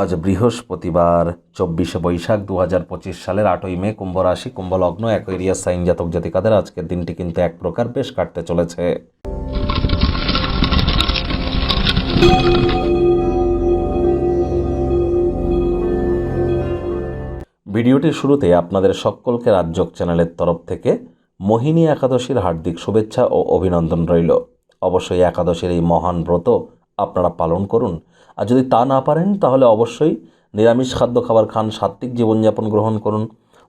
আজ বৃহস্পতিবার, চব্বিশে বৈশাখ দু হাজার পঁচিশ সালের আটই মে কুম্ভ রাশি কুম্ভ লগ্ন অ্যাকোয়ারিয়াস সাইন জাতক জাতিকাদের আজকের দিনটি কিন্তু এক প্রকার বেশ কাটতে চলেছে। ভিডিওটির শুরুতে আপনাদের সকলকে রাজ্যক চ্যানেলের তরফ থেকে মোহিনী একাদশীর হার্দিক শুভেচ্ছা ও অভিনন্দন রইল। অবশ্যই একাদশীর এই মহান ব্রত আপনারা পালন করুন। আর যদি তা না পারেন, তাহলে অবশ্যই নিরামিষ খাদ্য খাবার খান, সাত্ত্বিক জীবনযাপন গ্রহণ করুন।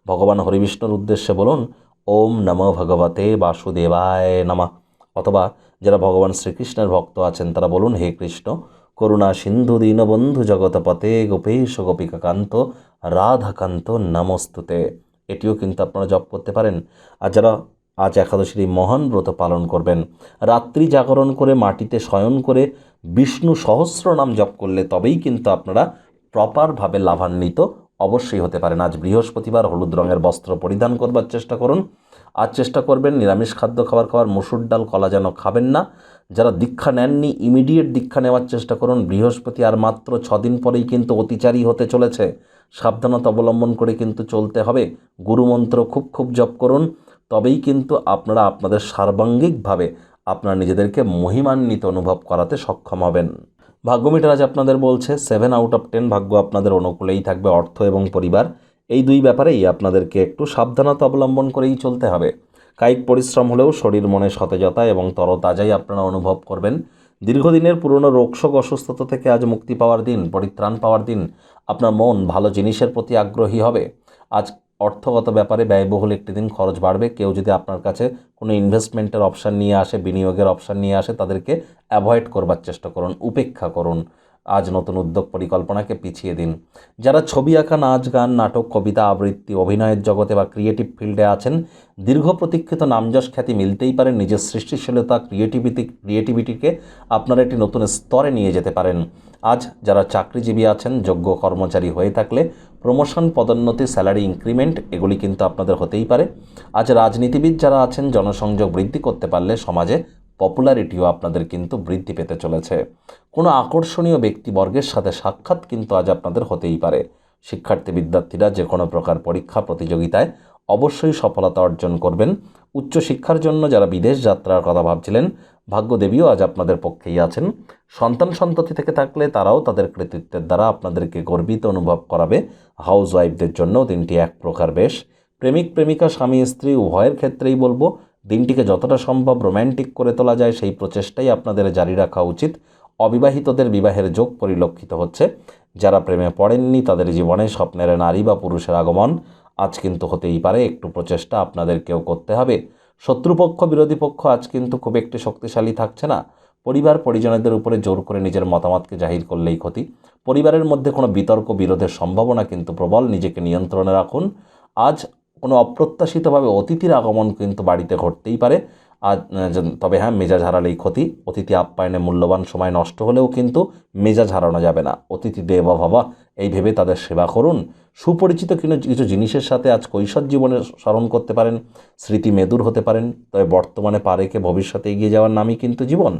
ভগবান হরিবিষ্ণুর উদ্দেশ্যে বলুন, ওম নম ভগবতে বাসুদেবায় নমঃ। অথবা যারা ভগবান শ্রীকৃষ্ণের ভক্ত আছেন, তারা বলুন, হে কৃষ্ণ, করুণা সিন্ধু দীনবন্ধু জগতপতে গোপেশ গোপিকাকান্ত, রাধাকান্ত নমস্তুতে। এটিও কিন্তু আপনারা জপ করতে পারেন। আর যারা আজ একাদশীর মহান ব্রত পালন করবেন। রাত্রি জাগরণ করে, মাটিতে শয়ন করে, বিষ্ণু সহস্র নাম জপ করলে তবেই কিন্তু আপনারা প্রপারভাবে লাভান্বিত অবশ্যই হতে পারেন। আজ বৃহস্পতিবার হলুদ রঙের বস্ত্র পরিধান করবার চেষ্টা করুন। আজ চেষ্টা করবেন, নিরামিষ খাদ্য, খাবার খাওয়ার, মসুর ডাল, কলা যেন খাবেন না। যারা দীক্ষা নেননি, ইমিডিয়েট দীক্ষা নেওয়ার চেষ্টা করুন। বৃহস্পতি আর মাত্র ছদিন পরেই কিন্তু অতিচারী হতে চলেছে। সাবধানতা অবলম্বন করে কিন্তু চলতে হবে। গুরুমন্ত্র খুব খুব জপ করুন। তবেই কিন্তু আপনারা আপনাদের সার্বাঙ্গিকভাবে আপনারা নিজেদেরকে মহিমান্বিত অনুভব করাতে সক্ষম হবেন। ভাগ্যমিটার আজ আপনাদের বলছে সেভেন আউট অফ টেন ভাগ্য আপনাদের অনুকূলেই থাকবে অর্থ এবং পরিবার। এই দুই ব্যাপারেই আপনাদেরকে একটু সাবধানতা অবলম্বন করেই চলতে হবে। কায়িক পরিশ্রম হলেও শরীর মনে সতেজতা এবং তরতাজাই আপনারা অনুভব করবেন। দীর্ঘদিনের পুরনো রোগশোক অসুস্থতা থেকে আজ মুক্তি পাওয়ার দিন, পরিত্রাণ পাওয়ার দিন আপনার মন ভালো জিনিসের প্রতি আগ্রহী হবে। আজ অর্থগত ব্যাপারে ব্যয়বহুল একটি দিন খরচ বাড়বে। কেউ যদি আপনার কাছে কোনো ইনভেস্টমেন্টের অপশান নিয়ে আসে, বিনিয়োগের অপশান নিয়ে আসে, তাদেরকে অ্যাভয়েড করবার চেষ্টা করুন, উপেক্ষা করুন। আজ নতুন উদ্যোগ পরিকল্পনাকে পিছিয়ে দিন। যারা ছবি আঁকা, নাচ, গান, নাটক, কবিতা, আবৃত্তি, অভিনয়ের জগতে বা ক্রিয়েটিভ ফিল্ডে আছেন, দীর্ঘ প্রতীক্ষিত নামযশ খ্যাতি মিলতেই পারে নিজের সৃষ্টিশীলতা ক্রিয়েটিভিটি ক্রিয়েটিভিটিকে আপনারা একটি নতুন স্তরে নিয়ে যেতে পারেন। আজ যারা চাকরিজীবী আছেন, যোগ্য কর্মচারী হয়ে থাকলে প্রমোশন পদোন্নতি স্যালারি ইনক্রিমেন্ট এগুলি কিন্তু আপনাদের হতেই পারে। আজ রাজনীতিবিদ যারা আছেন, জনসংযোগ বৃদ্ধি করতে পারলে সমাজে পপুলারিটিও আপনাদের কিন্তু বৃদ্ধি পেতে চলেছে। কোনো আকর্ষণীয় ব্যক্তিবর্গের সাথে সাক্ষাৎ কিন্তু আজ আপনাদের হতেই পারে। শিক্ষার্থী বিদ্যার্থীরা যে কোনো প্রকার পরীক্ষা প্রতিযোগিতায় অবশ্যই সফলতা অর্জন করবেন। উচ্চশিক্ষার জন্য যারা বিদেশ যাত্রার কথা ভাবছিলেন, ভাগ্যদেবীও আজ আপনাদের পক্ষেই আছেন। সন্তান সন্ততি থেকে থাকলে তারাও তাদের কৃতিত্বের দ্বারা আপনাদেরকে গর্বিত অনুভব করাবে। হাউস ওয়াইফদের জন্য দিনটি এক প্রকার বেশ। প্রেমিক প্রেমিকা স্বামী স্ত্রী উভয়ের ক্ষেত্রেই বলব দিনটিকে যতটা সম্ভব রোম্যান্টিক করে তোলা যায় সেই প্রচেষ্টাই আপনাদের জারি রাখা উচিত। অবিবাহিতদের বিবাহের যোগ পরিলক্ষিত হচ্ছে। যারা প্রেমে পড়েননি, তাদের জীবনে স্বপ্নের নারী বা পুরুষের আগমন আজ কিন্তু হতেই পারে। একটু প্রচেষ্টা আপনাদেরকেও করতে হবে। শত্রুপক্ষ, বিরোধী পক্ষ আজ কিন্তু খুব একটি শক্তিশালী থাকছে না। পরিবার পরিজনদের উপরে জোর করে নিজের মতামতকে জাহির করলেই ক্ষতি। পরিবারের মধ্যে কোনো বিতর্ক, বিরোধের সম্ভাবনা কিন্তু প্রবল। নিজেকে নিয়ন্ত্রণে রাখুন। আজ কোনো অপ্রত্যাশিতভাবে অতিথির আগমন কিন্তু বাড়িতে ঘটতেই পারে। আজ তবে হ্যাঁ মেজাজ হারালেই ক্ষতি। অতিথি আপ্যায়নে মূল্যবান সময় নষ্ট হলেও কিন্তু মেজাজ হারানো যাবে না। অতিথি দেব ভাবা, এই ভেবে তাদের সেবা করুন। সুপরিচিত কিছু কিছু জিনিসের সাথে আজ কৈশোর জীবনে স্মরণ করতে পারেন। স্মৃতি মেদুর হতে পারেন। তবে বর্তমানে পা রেখে ভবিষ্যতে এগিয়ে যাওয়ার নামই কিন্তু জীবন।